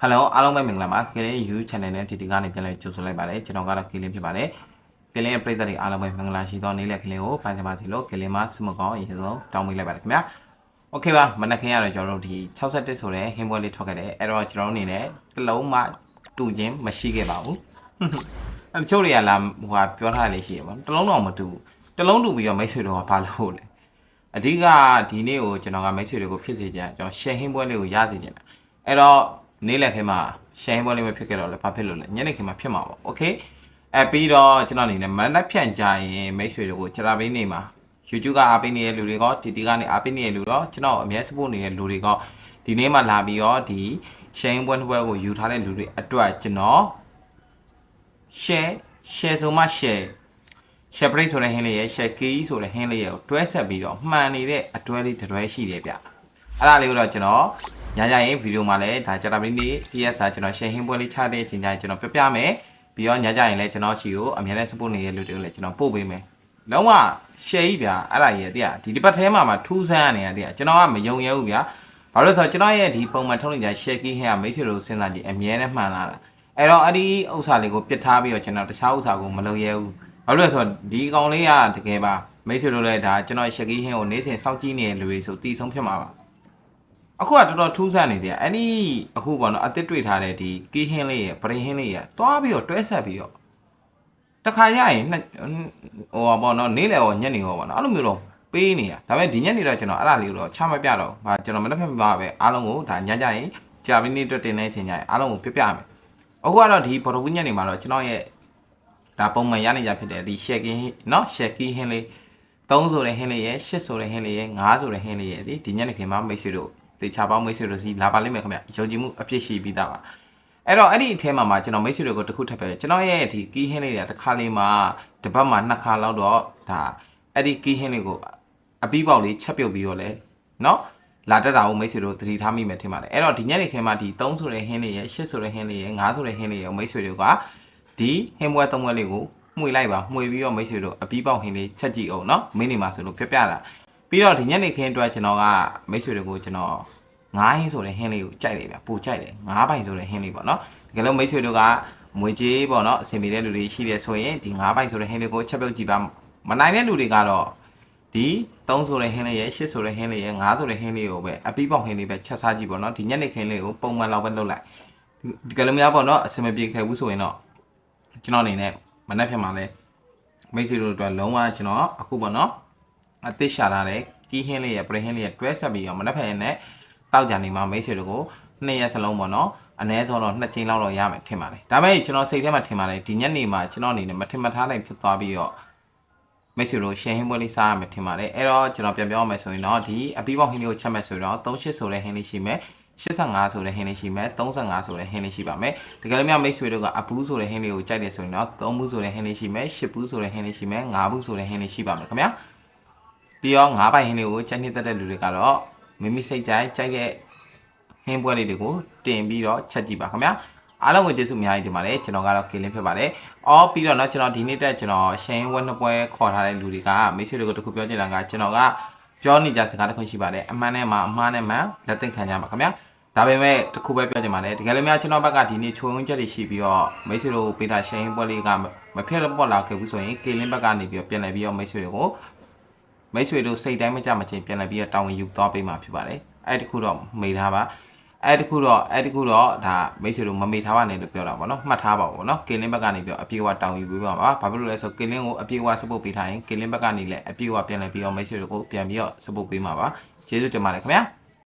ဟယ်လိုအားလုံးပဲမင်္ဂလာပါကလေး you channel နဲ့ဒီဒီကနေပြန်လဲကြိုဆိုလိုက်ပါတယ်ကျွန်တော်ကတော့ကလေးဖြစ်ပါတယ်ကလေးရဲ့ပရိသတ်တွေအားလုံးပဲမင်္ဂလာရှိသောနေ့လက်ကလေးကိုဖန်ဆင်ပါစေလို့ကလေးမဆုမကောင်းရေဆုံးတောင်းပေးလိုက်ပါတယ်ခင်ဗျာ okay ပါမနက်ခင်းရတော့ကျွန်တော်တို့ဒီ61ဆိုတဲ့ဟင်းပွဲလေးထွက်ခဲ့တယ်အဲ့တော့ကျွန်တော်အနေနဲ့တစ်လုံးမှတူခြင်းမရှိခဲ့ပါဘူးအဲ့တချို့တွေကလာဟိုဟာပြောထားလေးရှိရပါဘူးတစ်လုံးတော့မတူဘူးတစ်လုံးတူပြီးတော့မိတ်ဆွေတို့ကဘာလို့လဲအဓိကဒီနေ့ကိုကျွန်တော်ကမိတ်ဆွေတွေကိုဖြစ်စေချင်ကျွန်တော် share ဟင်းပွဲလေးကိုရစေချင်တာအဲ့တော့ နေ့လည်ခင်းမှာ share ပွဲလေးပဲဖြစ်ခဲ့တော့လေဘာဖြစ်လို့လဲညနေခင်းမှာဖြစ်မှာပေါ့ okay အဲပြီးတော့ကျွန်တော်အနေနဲ့မန်နက်ဖြန့်ကြရင်မိတ်ဆွေတို့ကိုကြရာပေးနေမှာ YouTube ကအားပေးနေတဲ့လူတွေကတီတီကနေအားပေးနေတဲ့လူတော့ကျွန်တော်အမြဲ support နေတဲ့လူတွေကဒီနေ့မှလာပြီးတော့ဒီ share ပွဲတစ်ပွဲကိုယူထားတဲ့လူတွေအတွက်ကျွန်တော် share share ဆိုမှ share share break ဆိုတဲ့ဟင်းလေးရဲ့ share key ဆိုတဲ့ဟင်းလေးရဲ့ကိုတွဲဆက်ပြီးတော့မှန်နေတဲ့အတွဲလေးတစ်တွဲရှိတယ်ဗျအဲ့ဒါလေးကိုတော့ကျွန်တော် ညညရင်ဗီဒီယိုမှာလည်းဒါကြာတာမင်းနေ့ TS ကကျွန်တော် share ဟင်းပွဲလေးချတဲ့အချိန်ကျရင်ကျွန်တော်ပြပြမယ်ပြီးတော့ညညရင်လည်းကျွန်တော်ရှိကိုအများနဲ့ support နေတဲ့လူတွေကိုလည်းကျွန်တော်ပို့ပေးမယ်လုံးဝ share ကြီးဗျအဲ့ဒါကြီးတဲ့ဒီတစ်ပတ်ထဲမှာမှထူးဆန်းနေရတဲ့ကျွန်တော်ကမယုံရဲဘူးဗျဘာလို့လဲဆိုတော့ကျွန်တော်ရဲ့ဒီပုံမှန်ထုတ်နေကြ share key ဟင်းကမိတ်ဆွေတို့စဉ်းစားကြည့်အမြဲတမ်းမှန်လာတာအဲ့တော့အဲ့ဒီဥစ္စာလေးကိုပြစ်ထားပြီးတော့ကျွန်တော်တခြားဥစ္စာကိုမလုပ်ရဲဘူးဘာလို့လဲဆိုတော့ဒီကောင်လေးကတကယ်ပါမိတ်ဆွေတို့လည်းဒါကျွန်တော် share key ဟင်းကိုနေ့စဉ်စောင့်ကြည့်နေတဲ့လူတွေဆိုတီးဆုံးဖြစ်မှာပါ အခုကတော်တော်ထူးဆန်းနေတယ်အဲ့ဒီအခုပေါ့နော်အသစ်တွေ့ထားတဲ့ဒီကီးဟင်းလေးရဲ့ပရိဟင်းလေးရဲ့တွားပြီးတော့တွဲဆက်ပြီးတော့တခါရရင်နှစ်ဟိုပေါ့နော်နေ့လယ်ရောညနေရောပေါ့နော်အဲ့လိုမျိုးတော့ပေးနေတာဒါပေမဲ့ဒီညနေတော့ကျွန်တော်အဲ့ဒါလေးကိုတော့ချမပြတော့ဘာကျွန်တော်မနေ့ဖက်မှာပဲအားလုံးကိုဒါညကြရင်ကြာပြီးနေ့အတွက်တင်နေချိန်ကြရင်အားလုံးကိုပြပြမယ်အခုကတော့ဒီဘော်ဒဝင်းညနေမှာတော့ကျွန်တော်ရဲ့ဒါပုံမှန်ရနေကြဖြစ်တယ်ဒီ share key เนาะ share key ဟင်းလေး3ဆိုတဲ့ဟင်းလေးရဲ့8ဆိုတဲ့ဟင်းလေးရဲ့9ဆိုတဲ့ဟင်းလေးရဲ့ဒီဒီညနေခင်မှာမိတ်ဆွေတို့ တေချာပေါင်းမိတ်ဆွေတို့စီလာပါလိမ့်မယ်ခင်ဗျယုံကြည်မှုအပြည့်ရှိပြီးသားပါအဲ့တော့အဲ့ဒီအထဲမှာမှကျွန်တော်မိတ်ဆွေတွေကိုတစ်ခုထပ်ပဲကျွန်တော်ရဲ့ဒီကီးဟင်းလေးတွေကတစ်ခါလေးမှတစ်ပတ်မှနှစ်ခါလောက်တော့ဒါအဲ့ဒီကီးဟင်းလေးကိုအပီးပေါက်လေးချက်ပြုတ်ပြီးတော့လဲနော်လာတက်တာကိုမိတ်ဆွေတို့သတိထားမိမယ်ထင်ပါတယ်အဲ့တော့ဒီညနေခင်းမှာဒီ3ဆိုတဲ့ဟင်းလေးရဲ့8ဆိုတဲ့ဟင်းလေးရဲ့9ဆိုတဲ့ဟင်းလေးရဲ့မိတ်ဆွေတို့ကဒီဟင်းပွဲ3ပွဲလေးကိုမှွေလိုက်ပါမှွေပြီးတော့မိတ်ဆွေတို့အပီးပေါက်ဟင်းလေးချက်ကြည့်အောင်နော်မိနေမှာဆိုလို့ပြပြတာ ပြီးတော့ဒီညနေခင်းအတွက်ကျွန်တော်ကမိတ်ဆွေတွေကိုကျွန်တော်ငားဟင်းဆိုတဲ့ဟင်းလေးကိုကြိုက်တယ်ဗျပူကြိုက်တယ်ငားပိုင်ဆိုတဲ့ဟင်းလေးပေါ့နော်တကယ်လို့မိတ်ဆွေတို့ကမွေကြေးပေါ့နော်အဆင်ပြေတဲ့လူတွေရှိတယ်ဆိုရင်ဒီငားပိုင်ဆိုတဲ့ဟင်းလေးကိုချက်ပြုတ်ကြည့်ပါမနိုင်တဲ့လူတွေကတော့ဒီ3ဆိုတဲ့ဟင်းလေးရဲ့8ဆိုတဲ့ဟင်းလေးရဲ့9ဆိုတဲ့ဟင်းလေးကိုပဲအပီးပေါက်ဟင်းလေးပဲချက်စားကြည့်ပေါ့နော်ဒီညနေခင်းလေးကိုပုံမှန်လောက်ပဲလုပ်လိုက်ဒီကလေးများပေါ့နော်အဆင်မပြေခဲ့ဘူးဆိုရင်တော့ကျွန်တော်အနေနဲ့မနေ့ဖြန်မှာလဲမိတ်ဆွေတို့အတွက်လုံးဝကျွန်တော်အခုပေါ့နော် အသစ်ရှာလာတဲ့ကီးဟင်းလေးရဲ့ပရိဟင်းလေးရဲ့တွဲဆက်ပြီးတော့မနေ့ဖြန်နဲ့တောက်ကြနေမှာမိတ်ဆွေတို့ကိုနှစ်ရက်စလုံးပေါ့နော်အနည်းဆုံးတော့နှစ်ချိန်လောက်တော့ရမယ်ထင်ပါတယ်ဒါပေမဲ့ကျွန်တော်စိတ်ထဲမှာထင်ပါတယ်ဒီညနေမှာကျွန်တော်အနေနဲ့မထင်မထားနိုင်ဖြစ်သွားပြီးတော့မိတ်ဆွေတို့ရှယ်ဟင်းပွဲလေးစားရမယ်ထင်ပါတယ်အဲ့တော့ကျွန်တော်ပြန်ပြောရမယ်ဆိုရင်တော့ဒီအပီးပေါက်ဟင်းလေးကိုချက်မယ်ဆိုတော့38ဆိုတဲ့ဟင်းလေးရှိမယ်85ဆိုတဲ့ဟင်းလေးရှိမယ်35ဆိုတဲ့ဟင်းလေးရှိပါမယ်တကယ်လို့များမိတ်ဆွေတို့ကအပူးဆိုတဲ့ဟင်းလေးကိုကြိုက်တယ်ဆိုရင်တော့3ဘူးဆိုတဲ့ဟင်းလေးရှိမယ်10ဘူးဆိုတဲ့ဟင်းလေးရှိမယ်5ဘူးဆိုတဲ့ဟင်းလေးရှိပါမယ်ခင်ဗျာ ပြီးတော့5ပိုင်ဟင်းလေးကိုကြိုက်နေတဲ့လူတွေကတော့မိမိစိတ်ကြိုက်ကြိုက်တဲ့ဟင်းပွဲလေးတွေကိုတင်ပြီးတော့ချက်ကြည့်ပါခင်ဗျာအားလုံးကိုကျေးဇူးအများကြီးတင်ပါတယ်ကျွန်တော်ကတော့ကေလင်းဖြစ်ပါတယ်။အော်ပြီးတော့เนาะကျွန်တော်ဒီနေ့တက်ကျွန်တော်ရှင်းဝက်နှစ်ပွဲခေါ်ထားတဲ့လူတွေကမိတ်ဆွေတွေကိုတခုပြောချင်တာကကျွန်တော်ကပြောနေကြစကားတစ်ခုရှိပါတယ်အမှန်နဲ့မှအမှားနဲ့မှလက်သင့်ခံကြပါခင်ဗျာ။ဒါပေမဲ့တခုပဲပြောချင်ပါတယ်တကယ်လို့များကျွန်တော်ဘက်ကဒီနေ့ချုံဝန်းချက်တွေရှိပြီးတော့မိတ်ဆွေတို့ပေးတာရှင်းပွဲလေးကမဖြစ်တော့ပေါ်လာခဲ့ဘူးဆိုရင်ကေလင်းဘက်ကနေပြီးတော့ပြန်လည်ပြီးတော့မိတ်ဆွေတွေကို မိတ်ဆွေတို့စိတ်တိုင်းမကြမချင်းပြန်လည်ပြီးတော့တောင်းဝင်ယူသွားပေးမှာဖြစ်ပါတယ်။အဲ့ဒီခုတော့မေးထားပါအဲ့တခုတော့အဲ့တခုတော့ဒါမိတ်ဆွေတို့မမေ့ထားပါနဲ့လို့ပြောတာပေါ့နော်မှတ်ထားပါဘောနော်ကင်းလင်းဘက်ကနေပြီးတော့အပြေအဝတောင်းယူပေးပါပါဘာဖြစ်လို့လဲဆိုကင်းလင်းကိုအပြေအဝ support ပေးထားရင်ကင်းလင်းဘက်ကနေလည်းအပြေအဝပြန်လည်ပြီးတော့မိတ်ဆွေတို့ကိုပြန်ပြီးတော့ support ပေးမှာပါကျေးဇူးတင်ပါတယ်ခင်ဗျာ